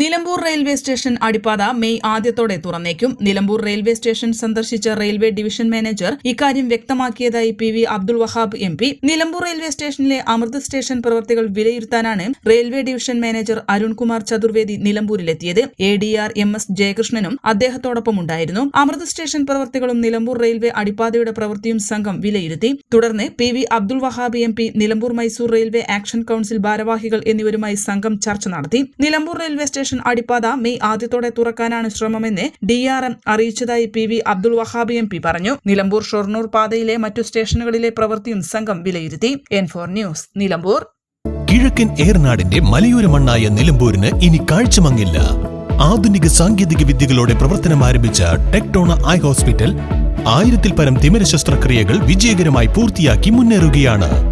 Nilambur railway station അടിപ്പാത May ആദ്യത്തോടെ തുറന്നേക്കും. Nilambur railway station സന്ദർശിച്ച റെയിൽവേ ഡിവിഷൻ മാനേജർ ഇക്കാര്യം വ്യക്തമാക്കിയതായി P V Abdul Wahab M P. Nilambur railway സ്റ്റേഷനിലെ Amrit station പ്രവർത്തികൾ വിലയിരുത്താനാണ് railway division manager Arunkumar Chaturvedi നിലമ്പൂരിലെത്തിയത്. A D R M S ജയകൃഷ്ണനും അദ്ദേഹത്തോടൊപ്പം ഉണ്ടായിരുന്നു. അമൃത് station പ്രവർത്തികളും Nilambur railway അടിപ്പാതയുടെ പ്രവൃത്തിയും സംഘം വിലയിരുത്തി. തുടർന്ന് P V Abdul Wahab M P Nilambur Mysore railway action council ഭാരവാഹികൾ എന്നിവരുമായി സംഘം ചർച്ച നടത്തി. നിലമ്പൂർ റെയിൽവേ അടിപ്പാത മെയ് ആദ്യത്തോടെ തുറക്കാനാണ് ശ്രമമെന്ന് ഡി ആർ എം അറിയിച്ചതായി P V Abdul Wahab M P പറഞ്ഞു. നിലമ്പൂർ ഷൊർണൂർ പാതയിലെ മറ്റു സ്റ്റേഷനുകളിലെ പ്രവൃത്തിയും സംഘം വിലയിരുത്തി. N four news Nilambur. കിഴക്കൻ ഏർനാടിന്റെ മലയോര മണ്ണായ നിലമ്പൂരിന് ഇനി കാഴ്ചമങ്ങില്ല. ആധുനിക സാങ്കേതിക വിദ്യകളോടെ പ്രവർത്തനം ആരംഭിച്ച ടെക്ടോണ ഐ ഹോസ്പിറ്റൽ ആയിരത്തിൽ പരം തിമിര ശസ്ത്രക്രിയകൾ വിജയകരമായി പൂർത്തിയാക്കി മുന്നേറുകയാണ്.